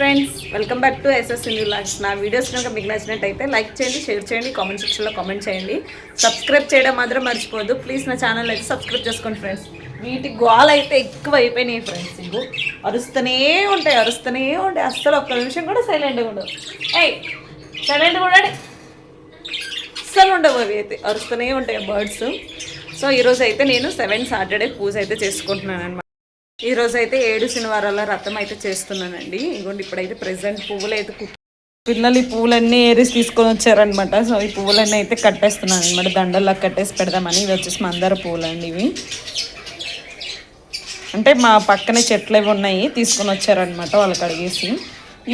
Friends welcome back to SS Sindhu lakhs నా videos కనుక మీకు నచ్చినట్టయితే లైక్ చేయండి షేర్ చేయండి కామెంట్ సెక్షన్లో కామెంట్ చేయండి. సబ్స్క్రైబ్ చేయడం మాత్రం మర్చిపోదు ప్లీజ్ నా ఛానల్ అయితే సబ్స్క్రైబ్ చేసుకోండి ఫ్రెండ్స్ వీటి గోల అయితే ఎక్కువ అయిపోయినాయి ఫ్రెండ్స్ ఇవి అరుస్తూనే ఉంటాయి అరుస్తూనే ఉంటాయి. అస్సలు ఒక్క నిమిషం కూడా సైలెంట్గా ఉండవు. ఏయ్ సైలెంట్గా ఉండండి. అస్సలు ఉండవు అవి అయితే. అరుస్తూనే ఉంటాయి బర్డ్స్ సో ఈరోజు అయితే నేను సెవెన్ సాటర్డే పూజ అయితే చేసుకుంటున్నాను అనమాట ఈ అయితే ఏడు శనివారాల రథం అయితే చేస్తున్నానండి. ఇదిగోండి ఇప్పుడైతే ప్రెసెంట్ పువ్వులు అయితే పిల్లలు ఈ పువ్వులన్నీ ఏరేసి తీసుకొని వచ్చారనమాట సో ఈ పువ్వులన్నీ అయితే కట్టేస్తున్నాను అనమాట దండల్లా కట్టేసి పెడదామని. ఇవి వచ్చేసి మందార పువ్వులు అండి ఇవి. అంటే మా పక్కనే చెట్లు ఇవి ఉన్నాయి తీసుకొని వచ్చారనమాట వాళ్ళకి అడిగేసి.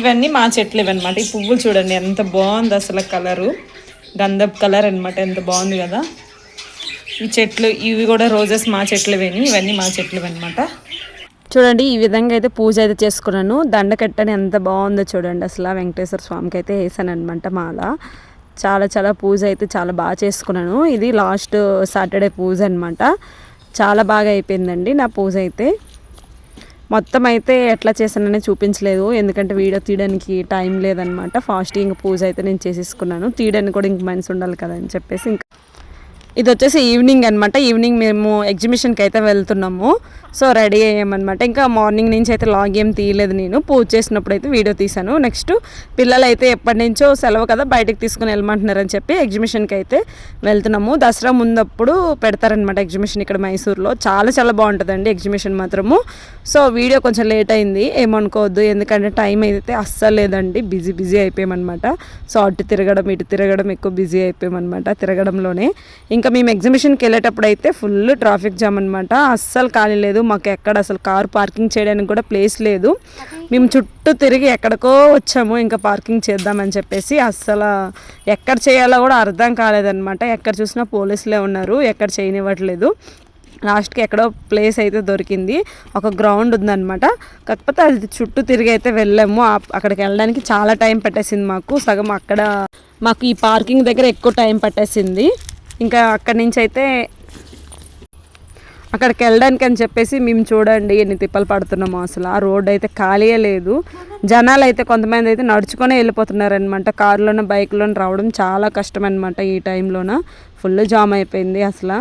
ఇవన్నీ మా చెట్లు ఇవన్నమాట ఈ పువ్వులు చూడండి ఎంత బాగుంది అసలు కలరు. గంధపు కలర్ అనమాట ఎంత బాగుంది కదా. ఈ చెట్లు ఇవి కూడా రోజెస్ మా చెట్లు ఇవన్నీ ఇవన్నీ మా చెట్లు అనమాట చూడండి ఈ విధంగా అయితే పూజ అయితే చేసుకున్నాను. దండ కట్టని ఎంత బాగుందో చూడండి అసలు వెంకటేశ్వర స్వామికి అయితే వేసాను అనమాట మాల. చాలా చాలా పూజ అయితే చాలా బాగా చేసుకున్నాను. ఇది లాస్ట్ సాటర్డే పూజ అనమాట చాలా బాగా అయిపోయిందండి నా పూజ అయితే. మొత్తం అయితే ఎట్లా చేశానని చూపించలేదు. ఎందుకంటే వీడియో తీయడానికి టైం లేదనమాట ఫాస్టింగ్ పూజ అయితే నేను చేసేసుకున్నాను. తీయడానికి కూడా ఇంక మనసు ఉండాలి కదా అని చెప్పేసి ఇంకా ఇది వచ్చేసి ఈవినింగ్ అనమాట ఈవినింగ్ మేము ఎగ్జిబిషన్కి అయితే వెళ్తున్నాము. సో రెడీ అయ్యామన్నమాట ఇంకా మార్నింగ్ నుంచి అయితే లాగ్ ఏం తీయలేదు నేను. పూజ చేసినప్పుడు అయితే వీడియో తీశాను. నెక్స్ట్ పిల్లలు అయితే ఎప్పటి నుంచో సెలవు కదా బయటకు తీసుకుని వెళ్ళమంటున్నారని చెప్పి ఎగ్జిబిషన్కి అయితే వెళ్తున్నాము. దసరా ముందప్పుడు పెడతారనమాట ఎగ్జిబిషన్ ఇక్కడ మైసూర్లో. చాలా చాలా బాగుంటుందండి ఎగ్జిబిషన్ మాత్రము. సో వీడియో కొంచెం లేట్ అయింది. ఏమనుకోవద్దు. ఎందుకంటే టైం అయితే అస్సలు లేదండి. Busy busy అయిపోయామన్నమాట. సో అటు తిరగడం ఇటు తిరగడం ఎక్కువ బిజీ అయిపోయామన్నమాట తిరగడంలోనే. ఇంకా ఇంకా మేము ఎగ్జిబిషన్కి వెళ్ళేటప్పుడు అయితే ఫుల్ ట్రాఫిక్ జామ్ అనమాట అస్సలు ఖాళీ లేదు. మాకు ఎక్కడ అసలు కారు పార్కింగ్ చేయడానికి కూడా ప్లేస్ లేదు. మేము చుట్టూ తిరిగి ఎక్కడికో వచ్చాము. ఇంకా పార్కింగ్ చేద్దామని చెప్పేసి అస్సలు ఎక్కడ చేయాలో కూడా అర్థం కాలేదన్నమాట. ఎక్కడ చూసినా పోలీసులే ఉన్నారు. ఎక్కడ చేయనివ్వట్లేదు. లాస్ట్కి ఎక్కడో ప్లేస్ అయితే దొరికింది. ఒక గ్రౌండ్ ఉందన్నమాట. కాకపోతే అది చుట్టూ తిరిగి అయితే వెళ్ళాము. అక్కడికి వెళ్ళడానికి చాలా టైం పట్టేసింది మాకు. సగం అక్కడ మాకు ఈ పార్కింగ్ దగ్గర ఎక్కువ టైం పట్టేసింది. ఇంకా అక్కడి నుంచి అయితే అక్కడికి వెళ్ళడానికి అని చెప్పేసి మేము చూడండి ఎన్ని తిప్పలు పడుతున్నామో అసలు. ఆ రోడ్ అయితే ఖాళీయే లేదు. జనాలు అయితే కొంతమంది అయితే నడుచుకొని వెళ్ళిపోతున్నారనమాట కారులోన బైక్లోన రావడం చాలా కష్టం అనమాట ఈ టైంలోన. ఫుల్ జామ్ అయిపోయింది అసలు.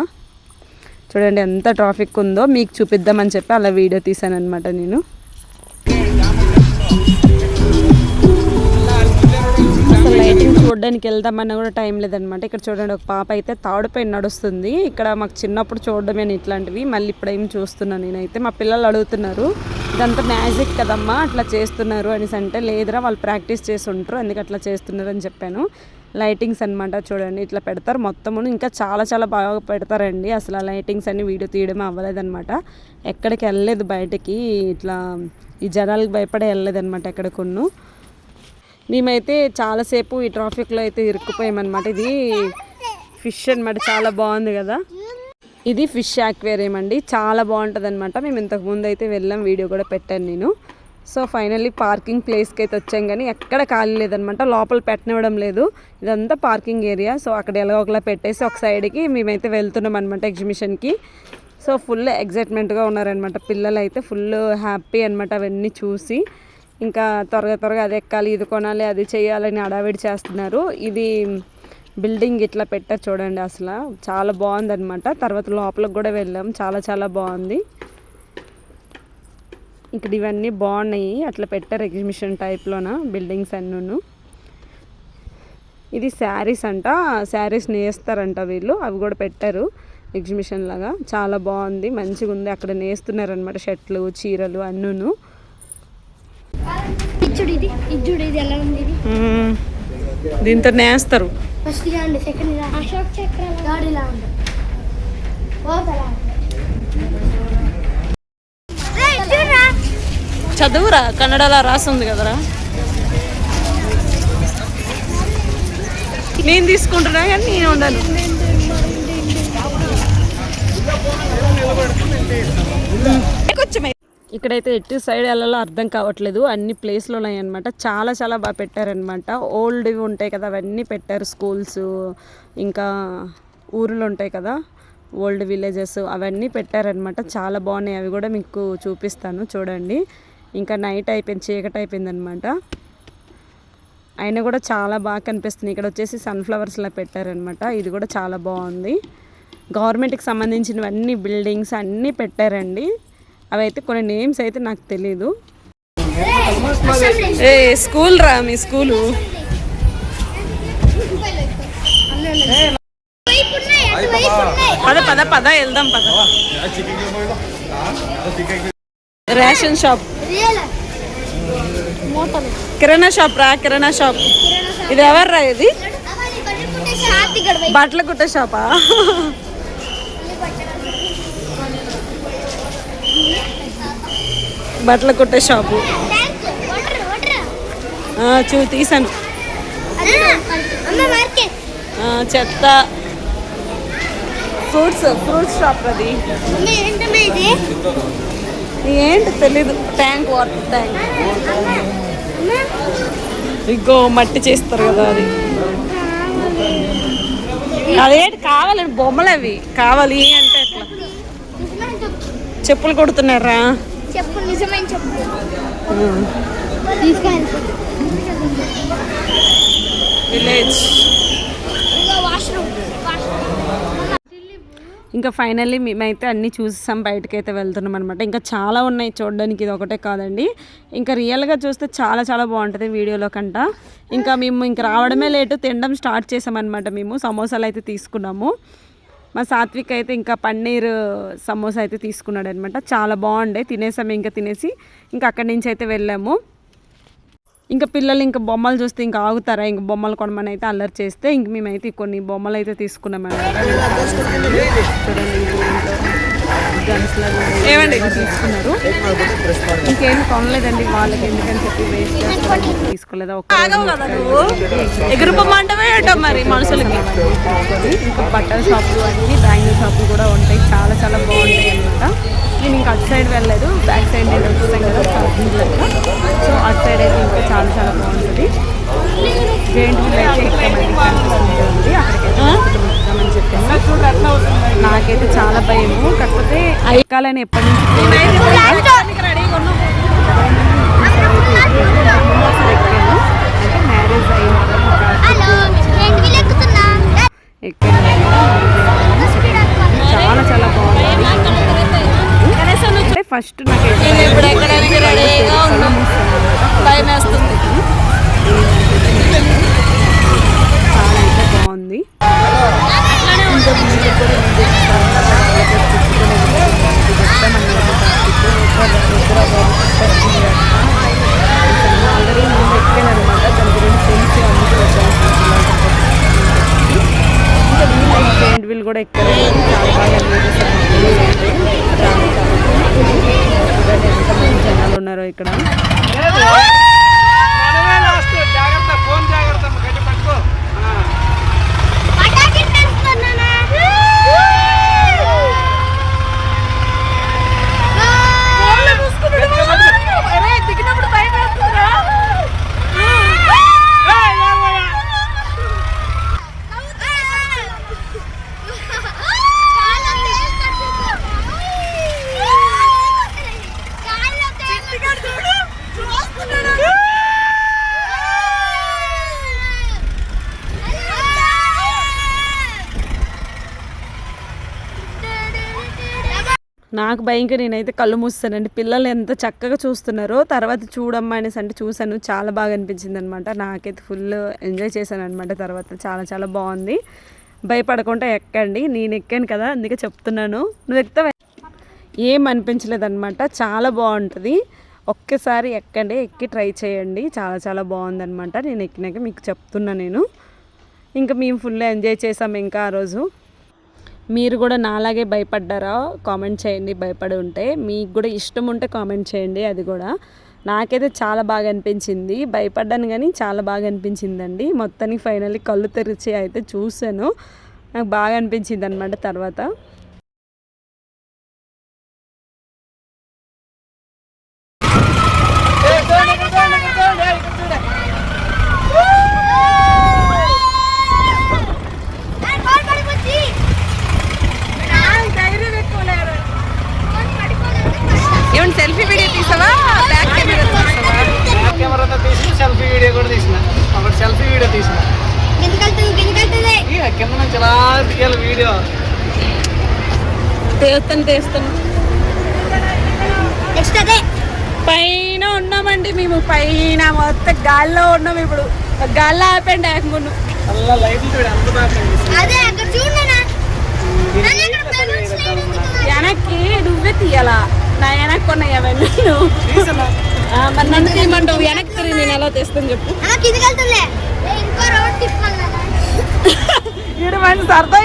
చూడండి ఎంత ట్రాఫిక్ ఉందో మీకు చూపిద్దామని చెప్పి అలా వీడియో తీసాను అనమాట నేను. చూడడానికి వెళ్దామన్నా కూడా టైం లేదనమాట ఇక్కడ చూడండి ఒక పాప అయితే తాడుపై నడుస్తుంది. ఇక్కడ మాకు చిన్నప్పుడు చూడడమే ఇట్లాంటివి. మళ్ళీ ఇప్పుడు ఏం చూస్తున్నాను నేనైతే. మా పిల్లలు అడుగుతున్నారు ఇదంతా మ్యాజిక్ కదమ్మా అట్లా చేస్తున్నారు అనేసి అంటే లేదురా వాళ్ళు ప్రాక్టీస్ చేసి ఉంటారు అందుకే అట్లా చేస్తున్నారు అని చెప్పాను. లైటింగ్స్ అనమాట చూడండి ఇట్లా పెడతారు మొత్తము ఇంకా చాలా చాలా బాగా పెడతారండి. అసలు ఆ లైటింగ్స్ అన్ని వీడియో తీయడం అవ్వలేదన్నమాట. ఎక్కడికి వెళ్ళలేదు బయటకి. ఇట్లా ఈ జనాలకు భయపడే వెళ్ళలేదన్నమాట ఎక్కడికొన్ను మేమైతే చాలాసేపు ఈ ట్రాఫిక్లో అయితే ఇరుక్కుపోయామన్నమాట. ఇది ఫిష్ అన్నమాట చాలా బాగుంది కదా. ఇది ఫిష్ యాక్వేరియం అండి చాలా బాగుంటుంది అనమాట మేము ఇంతకు ముందు అయితే వెళ్ళాం వీడియో కూడా పెట్టాను నేను. సో ఫైనల్లీ పార్కింగ్ ప్లేస్కి అయితే వచ్చాం కానీ ఎక్కడ ఖాళీ లేదనమాట లోపల పెట్టనివ్వడం లేదు. ఇదంతా పార్కింగ్ ఏరియా సో అక్కడ ఎలా ఒకలా పెట్టేసి ఒక సైడ్కి మేమైతే వెళ్తున్నాం అనమాట ఎగ్జిబిషన్కి. సో ఫుల్ ఎగ్జైట్మెంట్గా ఉన్నారనమాట పిల్లలు అయితే ఫుల్ హ్యాపీ అనమాట అవన్నీ చూసి. ఇంకా త్వరగా త్వరగా అది ఎక్కాలి ఇది కొనాలి అది చేయాలని అడావిడి చేస్తున్నారు. ఇది బిల్డింగ్ ఇట్లా పెట్టారు చూడండి అసలు. చాలా బాగుందనమాట తర్వాత లోపలికి కూడా వెళ్ళాం. చాలా చాలా బాగుంది. ఇక్కడ ఇవన్నీ బాగున్నాయి. అట్లా పెట్టారు ఎగ్జిబిషన్ టైప్లోన బిల్డింగ్స్ అన్నీను. ఇది శారీస్ అంట. శారీస్ నేస్తారంట వీళ్ళు. అవి కూడా పెట్టారు ఎగ్జిబిషన్ లాగా. చాలా బాగుంది. మంచిగా ఉంది అక్కడ నేస్తున్నారనమాట షర్ట్లు చీరలు అన్నీను. ఇచ్చుడు ఇది ఇచ్చుడు ఇది ఎలా ఉంది ఇది దీంతో నేస్తారు. ఫస్ట్గా అండి సెకండ్గా అశోక్ చక్ర థర్డ్ ఇలా ఉంది. ఫోర్త్ అలా చదువురా కన్నడలో రాసింది కదరా. నేను తీసుకుంటున్నా కానీ నేను ఉండను. కొంచెం ఇక్కడైతే ఎటు సైడ్ వెళ్ళాలో అర్థం కావట్లేదు. అన్ని ప్లేస్లు ఉన్నాయన్నమాట చాలా చాలా బాగా పెట్టారనమాట ఓల్డ్ ఉంటాయి కదా అవన్నీ పెట్టారు స్కూల్స్ ఇంకా ఊర్లు ఉంటాయి కదా ఓల్డ్ విలేజెస్ అవన్నీ పెట్టారనమాట చాలా బాగున్నాయి. అవి కూడా మీకు చూపిస్తాను. చూడండి. ఇంకా నైట్ అయిపోయింది చీకటి అయిపోయింది అనమాట అయినా కూడా చాలా బాగా కనిపిస్తుంది. ఇక్కడ వచ్చేసి సన్ఫ్లవర్స్లా పెట్టారనమాట ఇది కూడా చాలా బాగుంది. గవర్నమెంట్కి సంబంధించినవన్నీ బిల్డింగ్స్ అన్నీ పెట్టారండి. అవి అయితే కొన్ని నేమ్స్ అయితే నాకు తెలీదు. ఏ స్కూల్ రా మీ స్కూలు. పద పద పద వెళ్దాం పద. Ration shop. కిరాణా షాప్ రా కిరాణా షాప్. ఇది ఎవర్రా ఇది? బట్టల కుట్ట షాపా? బట్టల కుట్ట షాపు. ఆ, చూ తీసాను. ఆ, చెత్త. ఫ్రూట్స్ ఫ్రూట్స్ షాప్ అది. ఏంటి తెలీదు. Tank water tank. ఇగో మట్టి చేస్తారు కదా అది. అదేంటి కావాలండి బొమ్మలు అవి. కావాలి అంటే చెప్పులు కొడుతున్నారా? నిజమైన విలేజ్. ఇంకా ఫైనల్లీ మేమైతే అన్నీ చూసాం బయటకైతే వెళ్తున్నాం అనమాట ఇంకా చాలా ఉన్నాయి చూడడానికి ఇది ఒకటే కాదండి. ఇంకా రియల్గా చూస్తే చాలా చాలా బాగుంటుంది వీడియోలో కంట. ఇంకా మేము ఇంకా రావడమే లేటు తినడం స్టార్ట్ చేసామన్నమాట మేము సమోసాలు అయితే తీసుకున్నాము. మా సాత్విక్ అయితే ఇంకా పన్నీర్ సమోసా అయితే తీసుకున్నాడు అనమాట చాలా బాగుండే. తినేసాము ఇంకా తినేసి ఇంకా అక్కడి నుంచి అయితే వెళ్ళాము. ఇంకా పిల్లలు ఇంకా బొమ్మలు చూస్తే ఇంకా ఆగుతారా? ఇంకా బొమ్మలు కొనమని అయితే అల్లరి చేస్తే ఇంక మేమైతే కొన్ని బొమ్మలు అయితే తీసుకున్నాం ఏమండి? తీసుకున్నారు. ఇంకేం కొనలేదండి వాళ్ళకి ఎందుకని చెప్పి వేస్ట్ తీసుకోలేదా? ఒక ఎగురు బొమ్మ అంటే ఏంటో మరి మనుషులకి. ఇంకా బట్టల షాపులు అన్ని బ్యాంగిల్ షాపులు కూడా ఉంటాయి. చాలా చాలా బాగుంటాయి అనమాట నేను ఇంకా అటు సైడ్ వెళ్ళలేదు. బ్యాక్ సైడ్ నేను వచ్చేసాను కదా సో అటు సైడ్ అయితే ఇంకా చాలా చాలా బాగుంటుంది. జైంట్ వీల్ అయితే ఎక్కమంది నాకైతే చాలా భయము. కాకపోతే ఎక్కాలని ఎప్పటి నుంచి చాలా చాలా బాగుంది. ఫస్ట్ నాకు ఇప్పుడు ఎక్కడానికి రెడీగా భయం వేస్తుంది చాలా అయితే బాగుంది. ఇంకా కూడా దాని గురించి పెయింట్ కూడా చాలా బాగా జనాలు ఉన్నారో ఇక్కడ నాకు భయంకర నేనైతే కళ్ళు మూస్తానండి. పిల్లలు ఎంత చక్కగా చూస్తున్నారో తర్వాత చూడమ్మా అనేసి అంటే చూశాను. చాలా బాగా అనిపించింది అనమాట నాకైతే ఫుల్ ఎంజాయ్ చేశాను అనమాట తర్వాత. చాలా చాలా బాగుంది. భయపడకుండా ఎక్కండి. నేను ఎక్కాను కదా అందుకే చెప్తున్నాను. నువ్వు ఎక్కుతావా? ఏం అనిపించలేదు అనమాట చాలా బాగుంటుంది. ఒక్కసారి ఎక్కండి ఎక్కి ట్రై చేయండి. చాలా చాలా బాగుందనమాట నేను ఎక్కినాక మీకు చెప్తున్నా నేను. ఇంకా మేము ఫుల్ ఎంజాయ్ చేసాం ఇంకా ఆ రోజు. మీరు కూడా నాలాగే భయపడ్డారా? కామెంట్ చేయండి భయపడి ఉంటే. మీకు కూడా ఇష్టం ఉంటే కామెంట్ చేయండి అది కూడా. నాకైతే చాలా బాగా అనిపించింది. భయపడ్డాను కానీ చాలా బాగా అనిపించిందండి. మొత్తానికి ఫైనల్లీ కళ్ళు తెరిచి అయితే చూశాను. నాకు బాగా అనిపించింది అనమాట తర్వాత. దేవతను తెస్తాను నెక్స్ట్ అదే పైన ఉన్నామండి మేము పైన మొత్తం గాల్లో ఉన్నాం ఇప్పుడు. గాల్లో ఆపండి ఆకమును అదే అక్కడ చూడనా వెనక్కి నువ్వే తీయాలా? నా వెనక్కి ఉన్నాయి అవన్నీ? మరి నన్ను తీయమంటావు వెనక్కి తిరిగి నేను ఎలా తెస్తాను చెప్పు. కిందకి వెళ్తుందిలే ఇంకో రోడ్ తిప్పాలి వీడు మంచి సరదా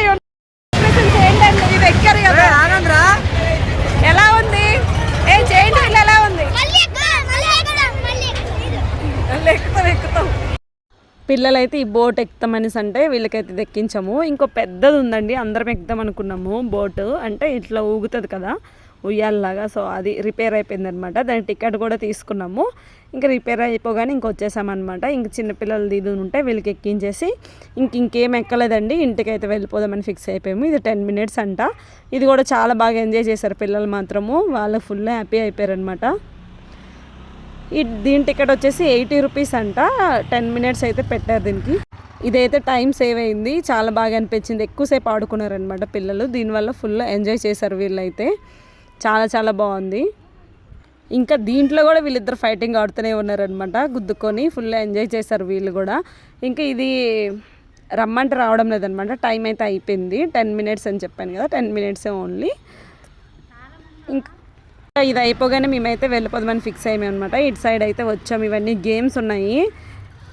పిల్లలైతే ఈ బోట్ ఎక్కుతామనేసి అంటే వీళ్ళకైతే ఇది ఎక్కించాము ఇంకో పెద్దది ఉందండి అందరం ఎక్కుదాం అనుకున్నాము బోటు. అంటే ఇట్లా ఊగుతుంది కదా ఉయ్యాలలాగా. సో అది రిపేర్ అయిపోయింది అనమాట దాని టికెట్ కూడా తీసుకున్నాము. ఇంకా రిపేర్ అయిపోగానే ఇంక వచ్చేసామన్నమాట ఇంక చిన్నపిల్లలది ఇది ఉంటే వీళ్ళకి ఎక్కించేసి ఇంక ఇంకేం ఎక్కలేదండి. ఇంటికైతే వెళ్ళిపోదామని ఫిక్స్ అయిపోయాము. ఇది టెన్ మినిట్స్ అంట. ఇది కూడా చాలా బాగా ఎంజాయ్ చేశారు పిల్లలు మాత్రము. వాళ్ళు ఫుల్ హ్యాపీ అయిపోయారు అనమాట ఈ దీని టికెట్ వచ్చేసి ఎయిటీ రూపీస్ అంట. టెన్ మినిట్స్ అయితే పెట్టారు దీనికి. ఇదైతే టైం సేవ్ అయింది. చాలా బాగా అనిపించింది. ఎక్కువసేపు ఆడుకున్నారనమాట పిల్లలు. దీనివల్ల ఫుల్ ఎంజాయ్ చేశారు వీళ్ళైతే. చాలా చాలా బాగుంది. ఇంకా దీంట్లో కూడా వీళ్ళిద్దరు ఫైటింగ్ ఆడుతూనే ఉన్నారనమాట గుద్దుకొని ఫుల్ ఎంజాయ్ చేశారు వీళ్ళు కూడా. ఇంకా ఇది రమ్మంటే రావడం లేదనమాట టైం అయితే అయిపోయింది. టెన్ మినిట్స్ అని చెప్పాను కదా. టెన్ మినిట్సే ఓన్లీ. ఇంకా ఇది అయిపోగానే మేమైతే వెళ్ళిపోదామని ఫిక్స్ అయ్యాము అనమాట. ఇటు సైడ్ అయితే వచ్చాము ఇవన్నీ గేమ్స్ ఉన్నాయి.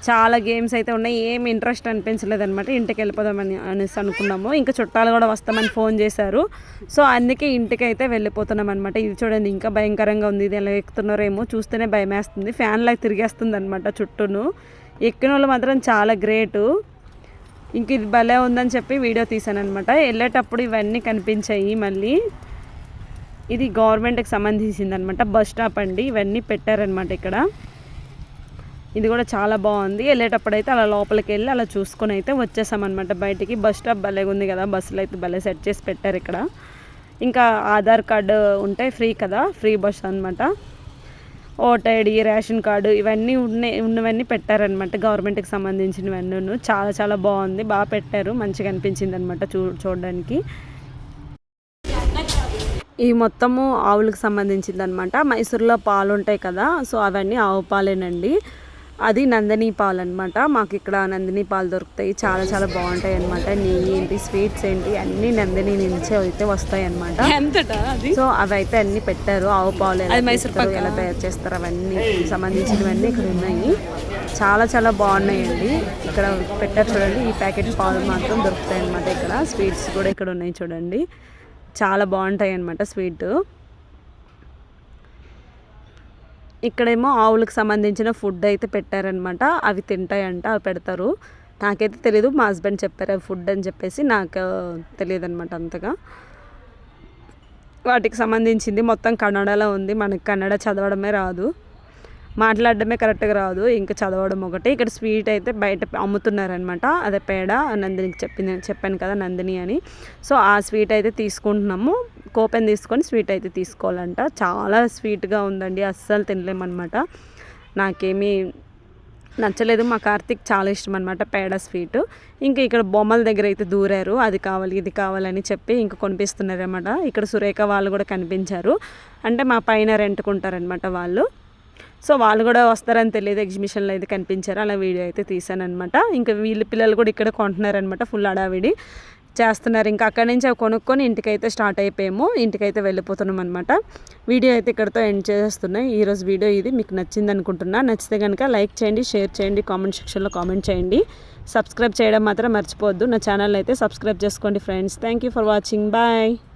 చాలా గేమ్స్ అయితే ఉన్నాయి. ఏం ఇంట్రెస్ట్ అనిపించలేదనమాట ఇంటికి వెళ్ళిపోదామని అనేసి అనుకున్నాము. ఇంకా చుట్టాలు కూడా వస్తామని ఫోన్ చేశారు. సో అందుకే ఇంటికి అయితే వెళ్ళిపోతున్నాం అనమాట. ఇది చూడండి ఇంకా భయంకరంగా ఉంది. ఇది ఎలా ఎక్కుతున్నారేమో చూస్తేనే భయం వేస్తుంది ఫ్యాన్ లాగా తిరిగేస్తుంది అనమాట చుట్టూను. ఎక్కిన వాళ్ళు మాత్రం చాలా గ్రేటు. ఇంక ఇది భలే ఉందని చెప్పి వీడియో తీశాను అనమాట. వెళ్ళేటప్పుడు ఇవన్నీ కనిపించాయి మళ్ళీ. ఇది గవర్నమెంట్కి సంబంధించింది అనమాట బస్ స్టాప్ అండి. ఇవన్నీ పెట్టారనమాట ఇక్కడ. ఇది కూడా చాలా బాగుంది. వెళ్ళేటప్పుడు అయితే అలా లోపలికి వెళ్ళి అలా చూసుకొని అయితే వచ్చేసామన్నమాట బయటికి. బస్ స్టాప్ భలే ఉంది కదా. బస్సులు అయితే భలే సెట్ చేసి పెట్టారు ఇక్కడ. ఇంకా ఆధార్ కార్డు ఉంటే ఫ్రీ కదా. ఫ్రీ బస్ అనమాట ఓటర్ ఐడి రేషన్ కార్డు ఇవన్నీ ఉన్నాయి. ఉన్నవన్నీ పెట్టారనమాట గవర్నమెంట్కి సంబంధించినవన్నీ చాలా చాలా బాగుంది. బాగా పెట్టారు. మంచిగా అనిపించింది అనమాట చూ చూడడానికి. ఈ మొత్తము ఆవులకు సంబంధించింది అనమాట మైసూర్లో పాలు ఉంటాయి కదా సో అవన్నీ ఆవు పాలేనండి. అది నందిని పాలు అనమాట మాకు ఇక్కడ నందిని పాలు దొరుకుతాయి. చాలా చాలా బాగుంటాయి అనమాట నెయ్యి ఏంటి స్వీట్స్ ఏంటి అన్నీ నందిని నుంచే అయితే వస్తాయి అనమాట సో అవి అయితే అన్ని పెట్టారు. ఆవు పాలు ఎలా తయారు చేస్తారు అవన్నీ సంబంధించినవన్నీ ఇక్కడ ఉన్నాయి. చాలా చాలా బాగున్నాయండి. ఇక్కడ పెట్టారు చూడండి ఈ ప్యాకెట్ పాలు మాత్రం దొరుకుతాయి అనమాట ఇక్కడ. స్వీట్స్ కూడా ఇక్కడ ఉన్నాయి చూడండి. చాలా బాగుంటాయి అనమాట స్వీట్. ఇక్కడేమో ఆవులకు సంబంధించిన ఫుడ్ అయితే పెట్టారనమాట అవి తింటాయంట అవి పెడతారు. నాకైతే తెలియదు మా హస్బెండ్ చెప్పారు అవి ఫుడ్ అని చెప్పేసి నాకు తెలియదు అనమాట అంతగా. వాటికి సంబంధించింది మొత్తం కన్నడలో ఉంది మనకి కన్నడ చదవడమే రాదు. మాట్లాడడమే కరెక్ట్గా రాదు. ఇంకా చదవడం ఒకటి. ఇక్కడ స్వీట్ అయితే బయట అమ్ముతున్నారనమాట. అదే పేడ నందినికి చెప్పింది చెప్పాను కదా నందిని అని. సో ఆ స్వీట్ అయితే తీసుకుంటున్నాము. కూపెన్ తీసుకొని స్వీట్ అయితే తీసుకోవాలంట. చాలా స్వీట్గా ఉందండి. అస్సలు తినలేమన్నమాట నాకేమీ నచ్చలేదు. మా కార్తిక్ చాలా ఇష్టం అనమాట పేడ స్వీట్. ఇంకా ఇక్కడ బొమ్మల దగ్గర అయితే దూరారు. అది కావాలి ఇది కావాలని చెప్పి ఇంకా కొనిపిస్తున్నారు అనమాట ఇక్కడ సురేఖ వాళ్ళు కూడా కనిపించారు. అంటే మా పైన రెంట్కుంటారనమాట వాళ్ళు. సో వాళ్ళు కూడా వస్తారని తెలియదు ఎగ్జిబిషన్లో అయితే కనిపించారు. అలా వీడియో అయితే తీసానమాట అనమాట ఇంకా వీళ్ళ పిల్లలు కూడా ఇక్కడ కొంటున్నారనమాట ఫుల్ అడావిడి చేస్తున్నారు. ఇంకా అక్కడి నుంచి అవి కొనుక్కొని ఇంటికైతే స్టార్ట్ అయిపోయాము. ఇంటికైతే వెళ్ళిపోతున్నాం అనమాట వీడియో అయితే ఇక్కడతో ఎండ్ చేస్తున్నాయి ఈరోజు వీడియో ఇది. మీకు నచ్చింది అనుకుంటున్నా. నచ్చితే కనుక లైక్ చేయండి షేర్ చేయండి కామెంట్ సెక్షన్లో కామెంట్ చేయండి. సబ్స్క్రైబ్ చేయడం మాత్రం మర్చిపోవద్దు. నా ఛానల్ అయితే సబ్స్క్రైబ్ చేసుకోండి friends thank you for watching bye